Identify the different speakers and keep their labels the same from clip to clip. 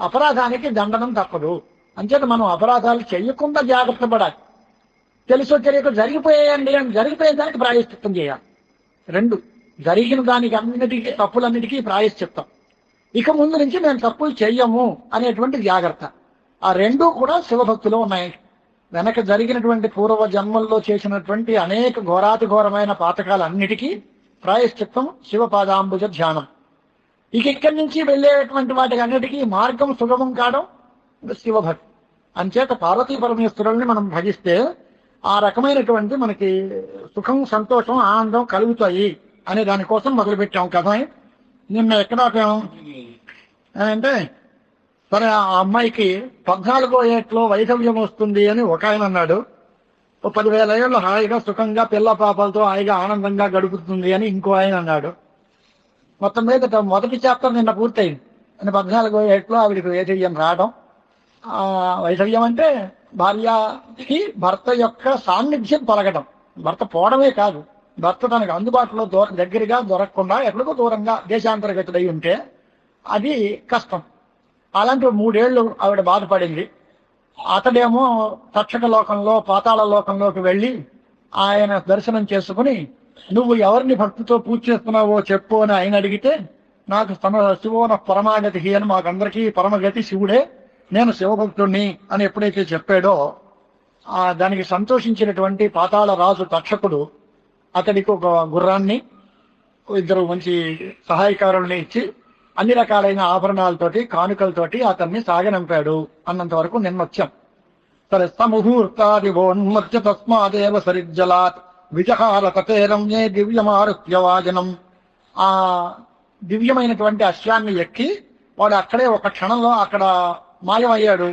Speaker 1: అపరాధానికి దండనం తప్పదు. అంచేత మనం అపరాధాలు చేయకుండా జాగ్రత్త పడాలి. తెలుసో తెలియక జరిగిపోయాయండి అని జరిగిపోయే దానికి ప్రాయశ్చిత్తం చేయాలి. రెండు జరిగిన దానికి అన్నిటికీ తప్పులన్నిటికీ ప్రాయశ్చిత్తం. ఇక ముందు నుంచి మేము తప్పులు చెయ్యము అనేటువంటి జాగ్రత్త. ఆ రెండు కూడా శివభక్తిలో ఉన్నాయి. వెనక జరిగినటువంటి పూర్వ జన్మల్లో చేసినటువంటి అనేక ఘోరాతి ఘోరమైన పాతకాలన్నిటికీ ప్రాయశ్చిత్తం శివపాదాంబుజ ధ్యానం. ఇక ఇక్కడి నుంచి వెళ్ళేటువంటి వాటికి అన్నిటికీ మార్గం సుగమం కావడం శివభక్తి. అంచేత పార్వతీ పరమేశ్వరుల్ని మనం భజిస్తే ఆ రకమైనటువంటి మనకి సుఖం సంతోషం ఆనందం కలుగుతాయి అనే దానికోసం మొదలుపెట్టాం కథ నిన్న ఎక్కడ అంటే సరే ఆ అమ్మాయికి పద్నాలుగో ఏట్లో వైధవ్యం వస్తుంది అని ఒక ఆయన అన్నాడు. పదివేల ఏళ్ళు హాయిగా సుఖంగా పిల్ల పాపలతో హాయిగా ఆనందంగా గడుపుతుంది అని ఇంకో ఆయన అన్నాడు. మొత్తం మీద మొదటి చాప్టర్ నిన్న పూర్తయింది. అని పద్నాలుగు ఏట్లో ఆవిడకి వైధవ్యం రావడం. ఆ వైధవ్యం అంటే భార్యకి భర్త యొక్క సాన్నిధ్యం తొలగడం భర్త పోవడమే కాదు. భర్త తనకు అందుబాటులో దూర దగ్గరగా దొరకకుండా ఎక్కడికో దూరంగా దేశాంతర్గతుడై ఉంటే అది కష్టం. అలాంటి మూడేళ్ళు ఆవిడ బాధపడింది. అతడేమో తక్షక లోకంలో పాతాళ లోకంలోకి వెళ్ళి ఆయన దర్శనం చేసుకుని నువ్వు ఎవరిని భక్తితో పూజ చేస్తున్నావో చెప్పు అని ఆయన అడిగితే నాకు తన శివోన పరమాగతి అని మాకందరికీ పరమగతి శివుడే నేను శివభక్తుణ్ణి అని ఎప్పుడైతే చెప్పాడో ఆ దానికి సంతోషించినటువంటి పాతాళ రాజు తక్షకుడు అతడికి ఒక గుర్రాన్ని ఇద్దరు మంచి సహాయకారుల్ని ఇచ్చి అన్ని రకాలైన ఆభరణాలతోటి కానుకలతోటి అతన్ని సాగనంపాడు అన్నంత వరకు నిన్నొచ్చాం సరే సముహూర్తాది సముహూర్తాదివోన్మత్య తస్మాదేవ సరిజ్జలాత్. విజహార తటేరమ్యే దివ్యమారుత్యవాజనం ఆ దివ్యమైనటువంటి అశ్వాన్ని ఎక్కి వాడు అక్కడే ఒక క్షణంలో అక్కడ మాయమయ్యాడు.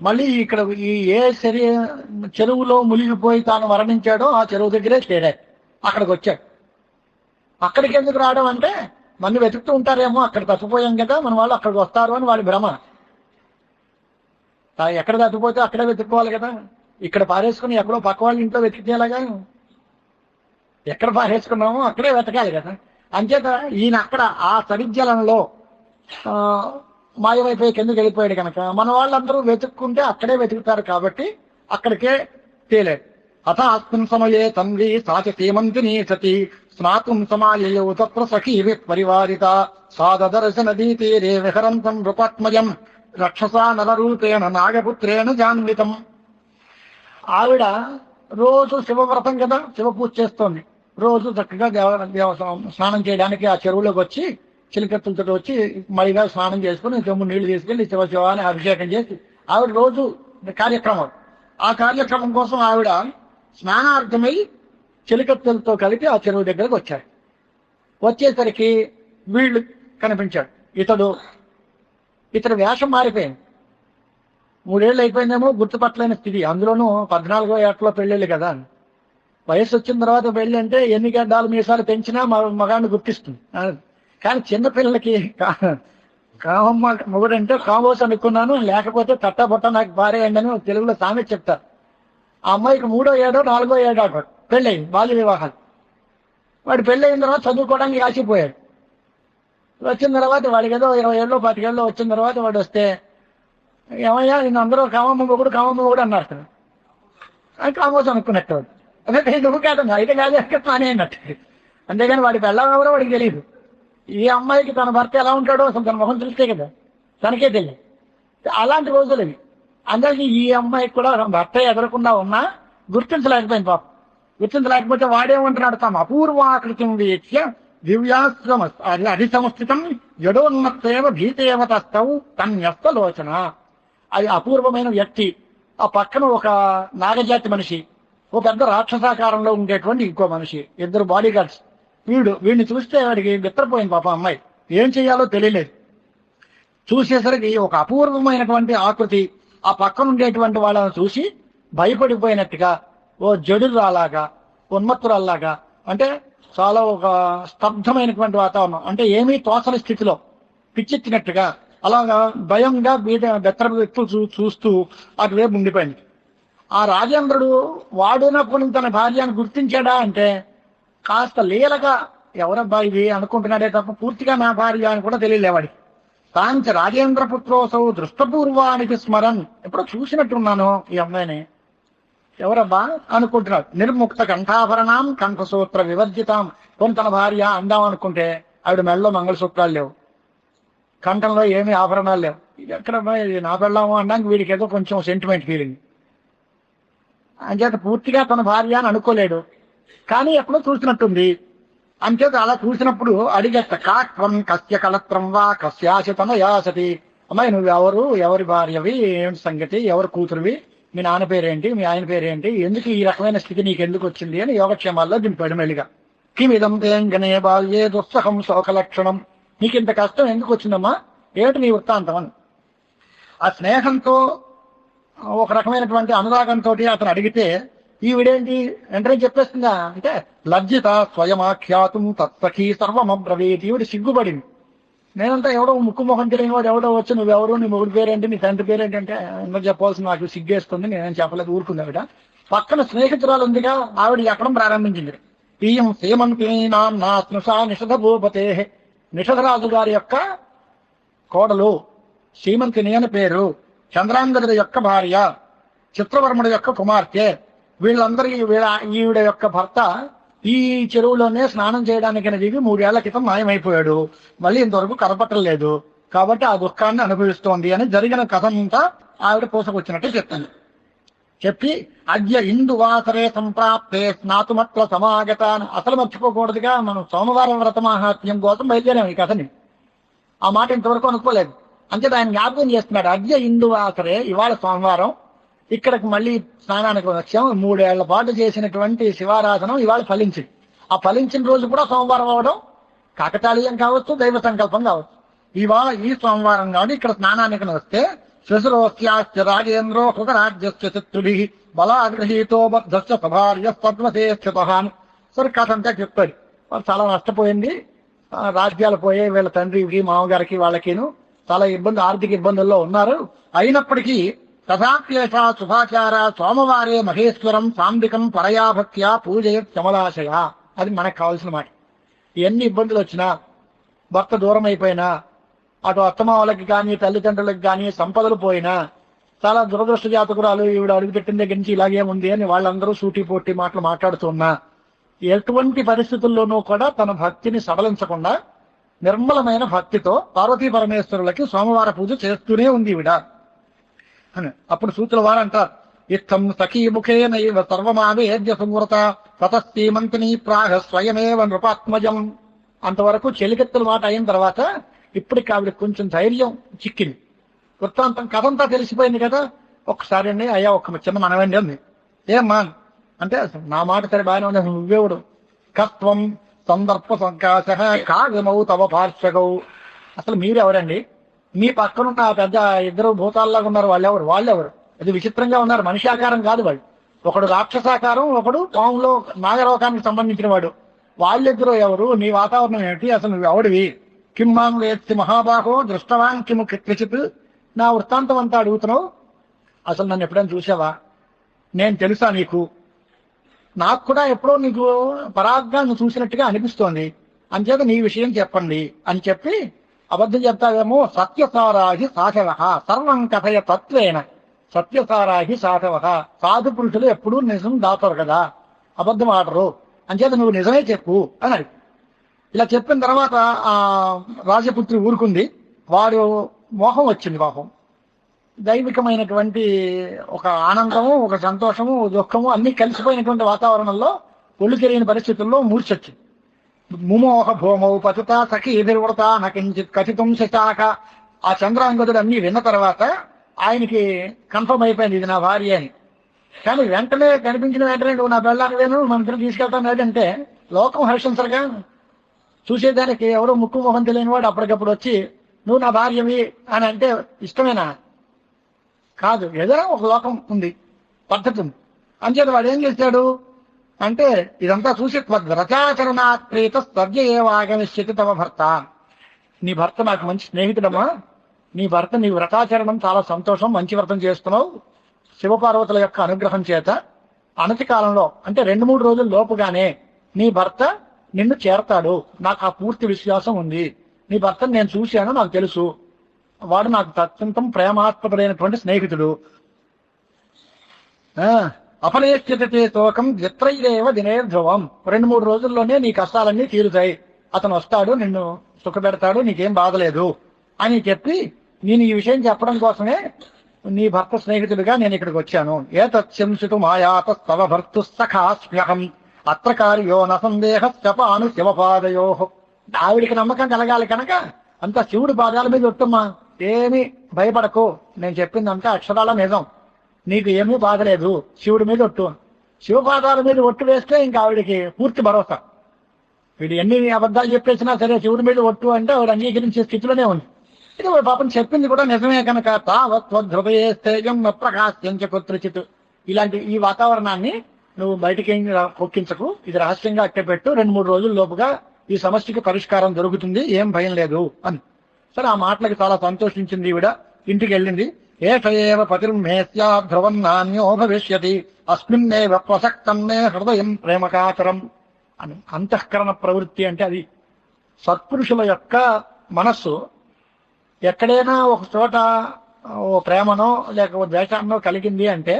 Speaker 1: మళ్ళీ ఇక్కడ ఈ ఏ శరీ చెరువులో మునిగిపోయి తాను మరణించాడో ఆ చెరువు దగ్గరే చేరాడు. అక్కడికి వచ్చాడు అక్కడికి ఎందుకు రావడం అంటే మన వెతుకుతూ ఉంటారేమో అక్కడ తప్పిపోయాం కదా మన వాళ్ళు అక్కడికి వస్తారు అని వాళ్ళ భ్రమ. ఎక్కడ తప్పిపోతే అక్కడే వెతుక్కోవాలి కదా. ఇక్కడ పారేసుకుని ఎక్కడో పక్క వాళ్ళ ఇంట్లో వెతికితేలాగా ఎక్కడ పారేసుకున్నామో అక్కడే వెతకాలి కదా. అంచేత ఈయన అక్కడ ఆ సరిజ్జలంలో మాయమైపోయి కిందకి వెళ్ళిపోయాడు కనుక మన వాళ్ళందరూ వెతుక్కుంటే అక్కడే వెతుకుతారు కాబట్టి అక్కడికే తేలేడు. అథ అస్మిన్ సమయే తన్వి సాచ సీమంతిని సతి. స్నాతుం సమాయయౌ తత్ర సఖీ పరివారిత సాదర్శన తీరే విహరంతం నృపత్మయం రక్షసా నలరూపేణ నాగపుత్రేణ జాన్వితం. ఆవిడ రోజు శివవ్రతం కదా శివ పూజ చేస్తోంది. రోజు చక్కగా దేవ దేవ- స్నానం చేయడానికి ఆ చెరువులోకి వచ్చి చిలికత్తులతో వచ్చి మడిగా స్నానం చేసుకుని చెమ్ము నీళ్ళు తీసుకెళ్ళి శివ శివ అని అభిషేకం చేసి ఆవిడ రోజు కార్యక్రమం. ఆ కార్యక్రమం కోసం ఆవిడ స్నానార్థమై చిలికత్తులతో కలిపి ఆ చెరువు దగ్గరకు వచ్చాడు వచ్చేసరికి వీళ్ళు కనిపించాడు ఇతడు ఇతడు వేషం మారిపోయింది. మూడేళ్ళు అయిపోయిందేమో గుర్తుపట్టలేని స్థితి. అందులోనూ పద్నాలుగో ఏటలో పెళ్ళిళ్ళు కదా. వయసు వచ్చిన తర్వాత పెళ్ళి అంటే ఎన్ని గడ్డాలు మీసాలు పెంచినా మ- మగాడిని గుర్తిస్తుంది. కానీ చిన్నపిల్లలకి కామమ్మ మొగుడంటే కామోస్ అనుకున్నాను లేకపోతే తట్టబొట్ట నాకు పారేయండి అని తెలుగులో సామెత చెప్తారు. ఆ అమ్మాయికి మూడో ఏడో నాలుగో ఏడో పెళ్ళయింది బాల్య వివాహాలు. వాడు పెళ్ళయిన తర్వాత చదువుకోవడానికి కాసిపోయాడు వచ్చిన తర్వాత వాడికి ఏదో ఇరవై ఏళ్ళు పాతికేళ్ళు వచ్చిన తర్వాత వాడు వస్తే ఏమయ్యా నేను అందరూ కామమ్మ మొగుడు కామమ్మ మొగుడు అన్నారు కామోస్ అనుకున్నట్టు అదే నువ్వు కాదన్నా అయితే కాదు పని అన్నట్టు. అంతేగాని వాడి పెళ్ళం ఎవరో వాడికి తెలియదు ఈ అమ్మాయికి తన భర్త ఎలా ఉంటాడో అసలు తన మొహం తెలిస్తే కదా తనకే తెలియదు. అలాంటి రోజులు ఇవి. అందరికీ ఈ అమ్మాయికి కూడా భర్త ఎదరకుండా ఉన్నా గుర్తించలేకపోయింది పాపం. గుర్తించలేకపోతే వాడేమంటున్నాడు తమ అపూర్వాకృతి వీక్ష దివ్యాశ్రమ అది సంస్థితం జడోన్మత్తేవ భీతేవ తన్యస్త లోచన. అది అపూర్వమైన వ్యక్తి. ఆ పక్కన ఒక నాగజాతి మనిషి. ఓ పెద్ద రాక్షసాకారంలో ఉండేటువంటి ఇంకో మనిషి ఇద్దరు బాడీ గార్డ్స్ వీడు వీడిని చూస్తే వాడికి నిద్రపోయింది పాప అమ్మాయి. ఏం చేయాలో తెలియలేదు. చూసేసరికి ఒక అపూర్వమైనటువంటి ఆకృతి ఆ పక్కన ఉండేటువంటి వాళ్ళని చూసి భయపడిపోయినట్టుగా ఓ జడురాలాగా ఉన్మత్తురాల్లాగా అంటే చాలా ఒక స్తబ్దమైనటువంటి వాతావరణం. అంటే ఏమీ తోసల స్థితిలో పిచ్చెత్తినట్టుగా అలాగా భయంగా బీద బెత్తర వ్యక్తులు చూ చూస్తూ అటువైపు ఉండిపోయింది. ఆ రాజేంద్రుడు వాడునప్పుడు తన భార్యను గుర్తించాడా అంటే కాస్త లీలగా ఎవరబ్బా ఇది? అనుకుంటున్నాడే తప్ప పూర్తిగా నా భార్య అని కూడా తెలియలేవాడి తాంచ రాజేంద్ర పుత్రోసౌ దృష్టపూర్వానికి స్మరన్. ఎప్పుడో చూసినట్టున్నాను ఈ అమ్మాయిని. ఎవరబ్బా? అనుకుంటున్నాడు. నిర్ముక్త కంఠాభరణం కంఠసూత్ర వివర్జితం. పోనీ తన భార్య అందాం అనుకుంటే ఆవిడ మెడలో మంగళసూత్రాలు లేవు. కంఠంలో ఏమీ ఆభరణాలు లేవు. ఇది ఎక్కడ ఇది నా పెళ్ళాము? అనడానికి వీడికి ఏదో కొంచెం సెంటిమెంట్ ఫీలింగ్ అంచేత పూర్తిగా తన భార్య అని అనుకోలేడు. కానీ ఎప్పుడో చూసినట్టుంది. అంచేత అలా చూసినప్పుడు అడిగేస్త కాత్వం కస్య కలత్రం వా కస్యాసి యాసతి అమ్మాయి నువ్వు ఎవరు ఎవరి భార్యవి? ఏమిటి సంగతి? ఎవరు కూతురువి? మీ నాన్న పేరేంటి? మీ ఆయన పేరేంటి? ఎందుకు ఈ రకమైన స్థితి నీకు ఎందుకు వచ్చింది? అని యోగక్షేమాల్లో దింపాడు మెల్లిగా. కిమిదం తేంగనే బాల్యే దుస్సహం శోక లక్షణం నీకు ఇంత కష్టం ఎందుకు వచ్చిందమ్మా? ఏమిటి నీ వృత్తాంతం? అని. ఆ స్నేహంతో ఒక రకమైనటువంటి అనురాగంతో అతను అడిగితే ఈవిడేంటి? వెంటనే చెప్పేస్తుందా అంటే లజ్జిత స్వయమాఖ్యాతం తత్సఖీ సర్వమబ్రవీతి ఈవిడ సిగ్గుపడింది. నేనంతా ఎవడో ముక్కు ముఖం తెలియని వాడు ఎవడో వచ్చి నువ్వెవరు? నీ మొగుడు పేరేంటి? నీ తండ్రి పేరేంటి? అంటే ఎందుకు చెప్పాల్సి నాకు సిగ్గేస్తుంది నేనేం చెప్పలేదు ఊరుకుంది ఆవిడ. పక్కన స్నేహితురాలు ఉందిగా ఆవిడ ఎక్కడం ప్రారంభించింది. ఈయం సేమంతి నా స్నుషా నిషధ భూపతే నిషధరాజు గారి యొక్క కోడలు శ్రీమంతిని అని పేరు చంద్రాంగదుడి యొక్క భార్య చిత్రవర్ముడి యొక్క కుమార్తె వీళ్ళందరికీ వీళ్ళ ఈవిడ యొక్క భర్త ఈ చెరువులోనే స్నానం చేయడానికి దిగి మూడేళ్ళ క్రితం మాయమైపోయాడు. మళ్ళీ ఇంతవరకు కనపట్టలేదు కాబట్టి ఆ దుఃఖాన్ని అనుభవిస్తోంది అని జరిగిన కథ అంతా ఆవిడ పూసకొచ్చినట్టు చెప్తాను చెప్పి అద్య ఇందు వాసరే సంప్రాప్తే స్నాతుమట్ల సమాగత అసలు మర్చిపోకూడదుగా మనం సోమవారం వ్రత మహాత్మ్యం కోసం బయలుదేరాం ఈ కథని. ఆ మాట ఇంతవరకు అనుకోలేదు. అంతే ఆయన జ్ఞాపకం చేస్తున్నాడు. అద్య ఇందువాసరే ఇవాళ సోమవారం. ఇక్కడికి మళ్ళీ స్నానానికి వచ్చాం. మూడేళ్ళ పాటు చేసినటువంటి శివారాధనం ఇవాళ ఫలించింది. ఆ ఫలించిన రోజు కూడా సోమవారం అవడం కాకతాళీయం కావచ్చు దైవ సంకల్పం కావచ్చు. ఇవాళ ఈ సోమవారం కాబట్టి ఇక్కడ స్నానానికి వస్తే శశురోస్యాశ్చ రాజేంద్రో హృతరాజ్యస్య శత్రుభి బలాగ్రహీతో సభార్య పద్మసే స్థితహాన్ సరే కథ అంతా చెప్పాడు. వాళ్ళు చాలా నష్టపోయింది. రాజ్యాలు పోయే వీళ్ళ తండ్రికి మామగారికి వాళ్ళకిను చాలా ఇబ్బంది ఆర్థిక ఇబ్బందుల్లో ఉన్నారు. అయినప్పటికీ తథాప్యేష శుభాచార సోమవారే మహేశ్వరం సాంబికం పరయాభక్త్య పూజయ కమలాశయ. అది మనకు కావాల్సిన మాట. ఎన్ని ఇబ్బందులు వచ్చినా భర్త దూరం అయిపోయినా అటు అత్తమావలకి కానీ తల్లిదండ్రులకు కానీ సంపదలు పోయినా చాలా దురదృష్ట జాతకురాలు ఈవిడ అడుగుపెట్టిన దగ్గర నుంచి ఇలాగే ఉంది అని వాళ్ళందరూ సూటి పోటీ మాటలు మాట్లాడుతున్నా ఎటువంటి పరిస్థితుల్లోనూ కూడా తన భక్తిని సడలించకుండా నిర్మలమైన భక్తితో పార్వతీ పరమేశ్వరులకి సోమవార పూజ చేస్తూనే ఉంది ఈవిడ. అని. అప్పుడు సూతుల వారు అంటారు ఇత్తం సఖీ ముఖేనైవ సర్వమావేద్య సుమృత తతస్థీమంతిని ప్రాహ స్వయమేవ నృపాత్మజం. అంతవరకు చెలికెత్తుల మాట అయిన తర్వాత ఇప్పటికి ఆవిడ కొంచెం ధైర్యం చిక్కింది. వృత్తాంతం కథంతా తెలిసిపోయింది కదా. ఒక్కసారి అండి అయ్యా ఒక్క చిన్న మనవండి ఏం ఏమ్మా అంటే నా మాట సరే బాగానే ఉంది నువ్వేవుడు? కత్వం సందర్భ సంకాశ కావ్యమౌ తవ పార్శ్వగౌ అసలు మీరెవరండి? మీ పక్కనున్న పెద్ద ఇద్దరు భూతాల్లాగా ఉన్నారు వాళ్ళెవరు? వాళ్ళెవరు? అది విచిత్రంగా ఉన్నారు మనిషి ఆకారం కాదు వాళ్ళు. ఒకడు రాక్షసాకారం ఒకడు పాములో నాగలోకానికి సంబంధించిన వాడు. వాళ్ళిద్దరూ ఎవరు? నీ వాతావరణం ఏమిటి? అసలు నువ్వు ఎవడివి? కిం మాం వేత్తి మహాబాహో దృష్టవాన్ కిము క్వచిత్. నా వృత్తాంతం అంతా అడుగుతున్నావు. అసలు నన్ను ఎప్పుడైనా చూసావా? నేను తెలుసా నీకు? నాకు కూడా ఎప్పుడో నీకు పరాగ్గా నువ్వు చూసినట్టుగా అనిపిస్తోంది. అంచేత నీ విషయం చెప్పండి అని చెప్పి అబద్ధం చెప్తావేమో సత్యసారాహి సాధవ సర్వం కథయ తత్వేన. సత్యసారాహి సాధవ. సాధు పురుషులు ఎప్పుడూ నిజం దాతారు కదా. అబద్ధం ఆడరు. అంచేత నువ్వు నిజమే చెప్పు అని ఇలా చెప్పిన తర్వాత ఆ రాజపుత్రి ఊరుకుంది. వారు మోహం వచ్చింది మోహం దైవికమైనటువంటి ఒక ఆనందము ఒక సంతోషము దుఃఖము అన్ని కలిసిపోయినటువంటి వాతావరణంలో ఒళ్ళు తెలియని పరిస్థితుల్లో మూర్చొచ్చింది ముమోహ భూమౌ పతుత సఖి ఎదురుడత నకించిత్ కథితం శశాక ఆ చంద్రాంగదుడు అన్ని విన్న తర్వాత ఆయనకి కన్ఫర్మ్ అయిపోయింది ఇది నా భార్య అని. కానీ వెంటనే కనిపించిన వెంటనే నువ్వు నా బెల్లాన్ని వేను మన ఇద్దరు తీసుకెళ్తాను లేదంటే లోకం హర్షించరుగా చూసేదానికి ఎవరో ముక్కు మొహం తెలియని వాడు అప్పటికప్పుడు వచ్చి నువ్వు నా భార్యవి అని అంటే ఇష్టమేనా? కాదు ఏదైనా ఒక లోకం ఉంది పద్ధతి ఉంది. అంచేత వాడు ఏం చేశాడు? అంటే ఇదంతా చూసి వ్రతాచరణాత్ స్వర్గ ఏవాగమిష్యతి తమ భర్త. నీ భర్త నాకు మంచి స్నేహితుడమ్మా. నీ భర్త నీ వ్రతాచరణం చాలా సంతోషం మంచి వ్రతం చేస్తున్నావు. శివపార్వతుల యొక్క అనుగ్రహం చేత అనతి కాలంలో అంటే రెండు మూడు రోజుల లోపుగానే నీ భర్త నిన్ను చేరతాడు. నాకు ఆ పూర్తి విశ్వాసం ఉంది. నీ భర్తను నేను చూశాను నాకు తెలుసు. వాడు నాకు అత్యంతం ప్రేమాత్మకుడైనటువంటి స్నేహితుడు. ఆ, అపనేష్యతే తోకం ద్విత్రైదేవ దినే ధ్రువం రెండు మూడు రోజుల్లోనే నీ కష్టాలన్నీ తీరుతాయి. అతను వస్తాడు నిన్ను సుఖపెడతాడు నీకేం బాధలేదు అని చెప్పి నేను ఈ విషయం చెప్పడం కోసమే నీ భర్త స్నేహితుడిగా నేను ఇక్కడికి వచ్చాను. ఏ తత్స్యంసితు మాయాత తవ భర్తు సఖాస్మ్యహం. అత్ర కార్యో నసందేహ శపాను శివపాదయో. ఆవిడికి నమ్మకం కలగాలి కనుక అంత శివుడి పాదాల మీద ఒట్టుమ్మా. ఏమి భయపడకు. నేను చెప్పిందంతా అక్షరాల నిజం. నీకు ఏమీ బాధలేదు. శివుడి మీద ఒట్టు. శివపాదాల మీద ఒట్టు వేస్తే ఇంకా ఆవిడికి పూర్తి భరోసా. వీడు ఎన్ని అబద్ధాలు చెప్పేసినా సరే శివుడి మీద ఒట్టు అంటే ఆవిడ అంగీకరించే స్థితిలోనే ఉంది. ఇది పాపం చెప్పింది కూడా నిజమే కనుక తావత్వధృతయే స్థేయం ప్రకాశ్యంచ కుత్రచిత్. ఇలాంటి ఈ వాతావరణాన్ని నువ్వు బయటికి పొక్కించకు ఇది రహస్యంగా అట్టపెట్టు. రెండు మూడు రోజుల లోపుగా ఈ సమస్యకి పరిష్కారం దొరుకుతుంది. ఏం భయం లేదు. అని. సరే ఆ మాటలకి చాలా సంతోషించింది ఈవిడ. ఇంటికి వెళ్ళింది ఏష ఏవ పతిర్మేస్యా ధ్రువం నాణ్యో భవిష్యతి. అస్మిన్నేవ ప్రసక్తం మే హృదయం ప్రేమకాచరం అని అంతఃకరణ ప్రవృత్తి అంటే అది సత్పురుషుల యొక్క మనస్సు. ఎక్కడైనా ఒక చోట ఓ ప్రేమనో లేక ఓ ద్వేషాన్నో కలిగింది అంటే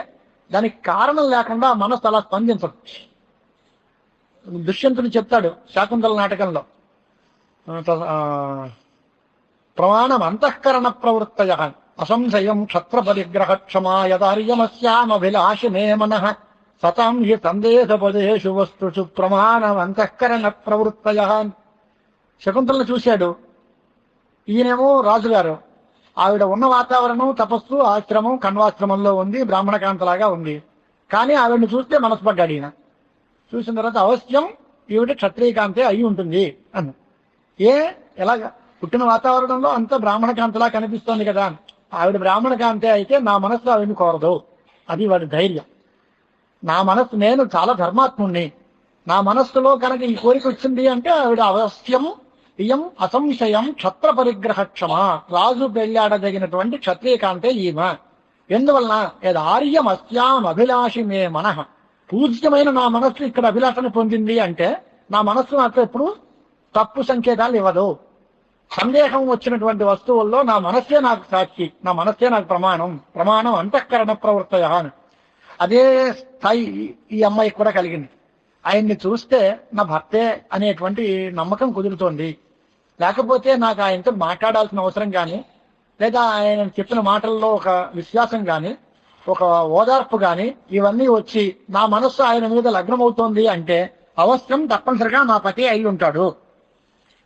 Speaker 1: దానికి కారణం లేకుండా మనస్సు అలా స్పందించదు. దుష్యంతుడు చెప్తాడు శాకుంతల నాటకంలో. ప్రమాణం అంతఃకరణ ప్రవృత్తయ అసంశయం క్షత్ర పరిగ్రహ క్షమా మన సతం హి సందేశపదేషు వస్తుషు ప్రమాణం అంతఃకరణ ప్రవృత్తయ శకుంతలను చూశాడు। ఈయనేమో రాజుగారు। ఆవిడ ఉన్న వాతావరణం తపస్సు ఆశ్రమం కణ్వాశ్రమంలో ఉంది బ్రాహ్మణకాంతలాగా ఉంది. కానీ ఆవిడని చూస్తే మనస్పడ్డాడు ఈయన చూసిన తర్వాత అవశ్యం ఈవిడ క్షత్రియకాంతే అయి ఉంటుంది అని ఏ? ఎలాగా? పుట్టిన వాతావరణంలో అంత బ్రాహ్మణ కాంతలా కనిపిస్తోంది కదా. ఆవిడ బ్రాహ్మణ కాంతే అయితే నా మనస్సు ఆవిడని కోరదు. అది వాడి ధైర్యం. నా మనస్సు నేను చాలా ధర్మాత్ముణ్ణి. నా మనస్సులో కనుక ఈ కోరిక వచ్చింది అంటే ఆవిడ అవశ్యం ఇయం అసంశయం క్షత్ర పరిగ్రహ క్షమ రాజు పెళ్ళాడదగినటువంటి క్షత్రియకాంతే ఈమె. ఎందువలన? ఆర్యం అస్యాం అభిలాషి మే మనః. పూజ్యమైన నా మనస్సు ఇక్కడ అభిలాషను పొందింది అంటే నా మనస్సు నాకు ఎప్పుడు తప్పు సంకేతాలు ఇవ్వదు. సందేహం వచ్చినటువంటి వస్తువుల్లో నా మనస్సే నాకు సాక్షి నా మనస్సే నాకు ప్రమాణం ప్రమాణం అంతఃకరణ ప్రవృత్తయ అని. అదే స్థాయి ఈ అమ్మాయికి కూడా కలిగింది. ఆయన్ని చూస్తే నా భర్తే అనేటువంటి నమ్మకం కుదురుతోంది. లేకపోతే నాకు ఆయనతో మాట్లాడాల్సిన అవసరం కానీ లేదా ఆయన చెప్పిన మాటల్లో ఒక విశ్వాసం కానీ ఒక ఓదార్పు కానీ ఇవన్నీ వచ్చి నా మనస్సు ఆయన మీద లగ్నమవుతోంది అంటే అవసరం తప్పనిసరిగా నా పతి అయి ఉంటాడు.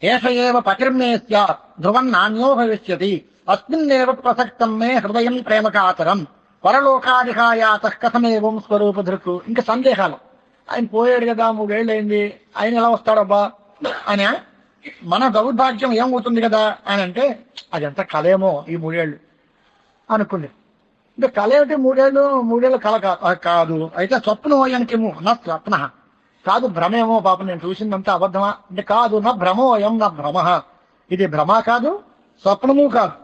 Speaker 1: ఏష ఏవ పతిర్మే స్యాత్ ధ్రువం నాణ్యో భవిష్యతి. అస్మిన్నేవ ప్రసక్తం మే హృదయం ప్రేమకాతరం. పరలోకాధికాయాత కథమేవం స్వరూప ధృక్కు ఇంకా సందేహాలు. ఆయన పోయాడు కదా మూడేళ్ళైంది ఆయన ఎలా వస్తాడబ్బా? అని మన దౌర్భాగ్యం ఏమవుతుంది కదా? అని అంటే అదంతా కలేమో ఈ మూడేళ్ళు. అనుకుంది. ఇంకా కళ ఏమిటి మూడేళ్ళు మూడేళ్ళు కళ కాదు. అయితే స్వప్నం అయ్యానికేమో నా స్వప్న. కాదు భ్రమేమో పాపం నేను చూసిందంతా అబద్ధమా? అంటే కాదు నా భ్రమోయం నా భ్రమ. ఇది భ్రమ కాదు స్వప్నము కాదు.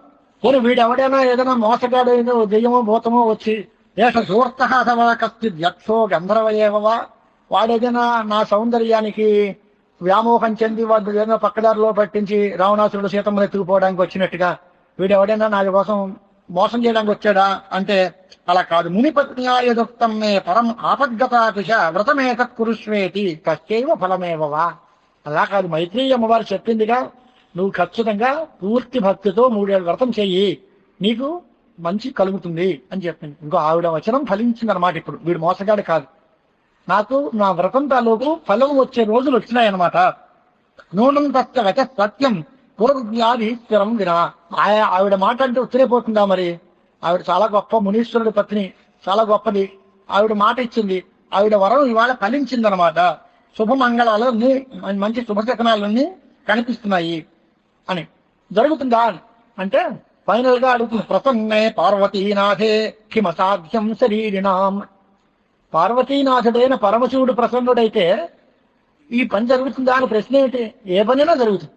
Speaker 1: పోనీ వీడెవడైనా ఏదైనా మోసగాడు ఏదో దెయ్యమో భూతమో వచ్చి దేశ సూర్త అథవా కస్తి యక్షో గంధర్వయేవవా వాడేదైనా నా సౌందర్యానికి వ్యామోహం చెంది వాడు ఏదైనా పక్కదారిలో పట్టించి రావణాసురుడు సీతమ్మని ఎత్తుకుపోవడానికి వచ్చినట్టుగా వీడెవడైనా నా కోసం మోసం చేయడానికి వచ్చాడా అంటే అలా కాదు. మునిపత్న్యాయుక్తం మే పరం ఆపద్గతాపిష వ్రతమేతత్ కురుష్వేతి కష్టైవ ఫలమేవవా అలా కాదు. మైత్రియమ్మ అమ్మవారు చెప్పిందిగా నువ్వు ఖచ్చితంగా పూర్తి భక్తితో మూడేళ్ళు వ్రతం చెయ్యి. నీకు మంచి కలుగుతుంది అని చెప్పింది. ఇంకో ఆవిడ వచనం ఫలించింది అనమాట ఇప్పుడు. వీడు మోసగాడు కాదు. నాకు నా వ్రతం తాలూకు ఫలం వచ్చే రోజులు వచ్చినాయన్నమాట. నూనం తత్వ సత్యం పూర్వజ్ఞాని స్థిరం వినా. ఆ- ఆవిడ మాట అంటే ఉత్తరైపోతుందా మరి? ఆవిడ చాలా గొప్ప మునీశ్వరుడి పత్ని చాలా గొప్పది. ఆవిడ మాట ఇచ్చింది. ఆవిడ వరం ఇవాళ ఫలించిందనమాట. శుభమంగళాలన్నీ మంచి శుభశకనాలన్నీ కనిపిస్తున్నాయి అని. జరుగుతుందా? అంటే ఫైనల్గా అడుగుతుంది. ప్రసన్నే పార్వతీనాథే కిమ సాధ్యం శరీరినాం పార్వతీనాథుడైన పరమశివుడు ప్రసన్నుడైతే ఈ పని జరుగుతుందా అని ప్రశ్న ఏంటి ఏ పనైనా జరుగుతుంది.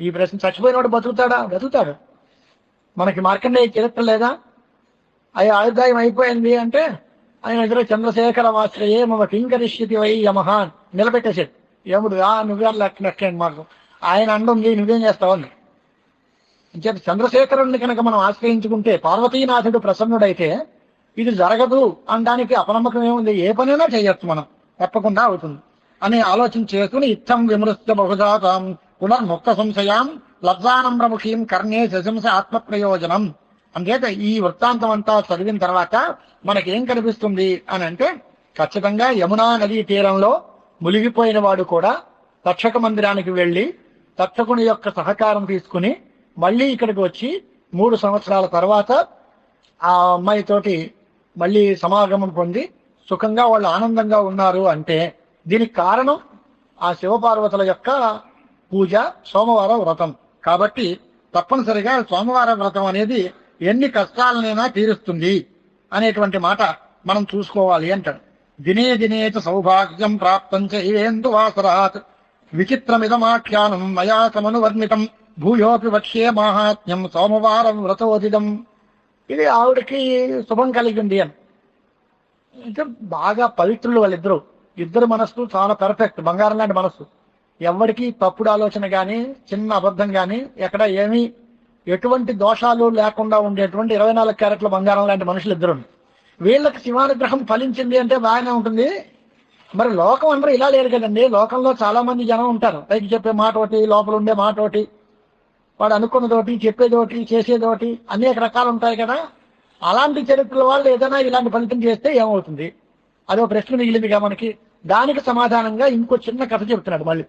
Speaker 1: ఈ ప్రశ్న చచ్చిపోయినవాడు బతుకుతాడా? బతుకుతాడు మనకి మార్కండేయ చరిత్ర లేదా? అయ్యి ఆయుర్దాయం అయిపోయింది అంటే ఆయన దగ్గర చంద్రశేఖర వాశ్రయే మమ కింకరిష్యతి వై యమహాన్ నిలబెట్టేసాడు యముడు ఆ నువ్వే లెక్క మాకు. ఆయన అండుంది నువ్వేం చేస్తావని ఇంకేత చంద్రశేఖరుణ్ణి కనుక మనం ఆశ్రయించుకుంటే పార్వతీనాథుడు ప్రసన్నుడైతే ఇది జరగదు అనడానికి అపనమ్మకం ఏముంది? ఏ పనైనా చేయొచ్చు మనం. తప్పకుండా అవుతుంది. అనే ఆలోచన చేసుకుని ఇత్తం విమృశ్య బహుజాతం పునర్ముక్త సంశయాం లబ్జానమ్రముఖీం కర్ణే శశంస ఆత్మ ప్రయోజనం అంచేత ఈ వృత్తాంతం అంతా చదివిన తర్వాత మనకేం కనిపిస్తుంది అని అంటే ఖచ్చితంగా యమునా నదీ తీరంలో మునిగిపోయిన వాడు కూడా తక్షక మందిరానికి వెళ్ళి తక్షకుని యొక్క సహకారం తీసుకుని మళ్ళీ ఇక్కడికి వచ్చి మూడు సంవత్సరాల తర్వాత ఆ అమ్మాయితోటి మళ్ళీ సమాగమం పొంది సుఖంగా వాళ్ళు ఆనందంగా ఉన్నారు అంటే దీనికి కారణం ఆ శివపార్వతుల యొక్క పూజ సోమవార వ్రతం. కాబట్టి తప్పనిసరిగా సోమవార వ్రతం అనేది ఎన్ని కష్టాలనైనా తీరుస్తుంది అనేటువంటి మాట మనం చూసుకోవాలి అంటాడు. దినే దినే చ సౌభాగ్యం ప్రాప్తం చేందు వాసరాత్ విచిత్రమిదమాఖ్యానం మయా సమనువర్ణితం భూయోపి వక్ష్యే మాహాత్మ్యం సోమవారం వ్రతోదిదం. ఇది ఆవిడకి శుభం కలిగింది అని. అంటే బాగా పవిత్రులు వాళ్ళిద్దరు. ఇద్దరు మనస్సు చాలా పెర్ఫెక్ట్ బంగారం లాంటి మనస్సు. ఎవరికి తప్పుడు ఆలోచన కానీ చిన్న అబద్ధం కానీ ఎక్కడ ఏమీ ఎటువంటి దోషాలు లేకుండా ఉండేటువంటి ఇరవై నాలుగు క్యారెట్ల బంగారం లాంటి మనుషులు ఇద్దరు వీళ్ళకి శివానుగ్రహం ఫలించింది అంటే బాగానే ఉంటుంది. మరి లోకం అందరూ ఇలా లేరు కదండి. లోకంలో చాలా మంది జనం ఉంటారు. పైకి చెప్పే మాట ఒకటి లోపల ఉండే మాట ఒకటి వాడు అనుకున్నదోటి చెప్పేదోటి చేసేదోటి అనేక రకాలు ఉంటాయి కదా. అలాంటి చరిత్రల వాళ్ళు ఏదైనా ఇలాంటి ఫలితం చేస్తే ఏమవుతుంది? అదో ప్రశ్న మిగిలిందిగా మనకి. దానికి సమాధానంగా ఇంకో చిన్న కథ చెబుతున్నాడు మళ్ళీ.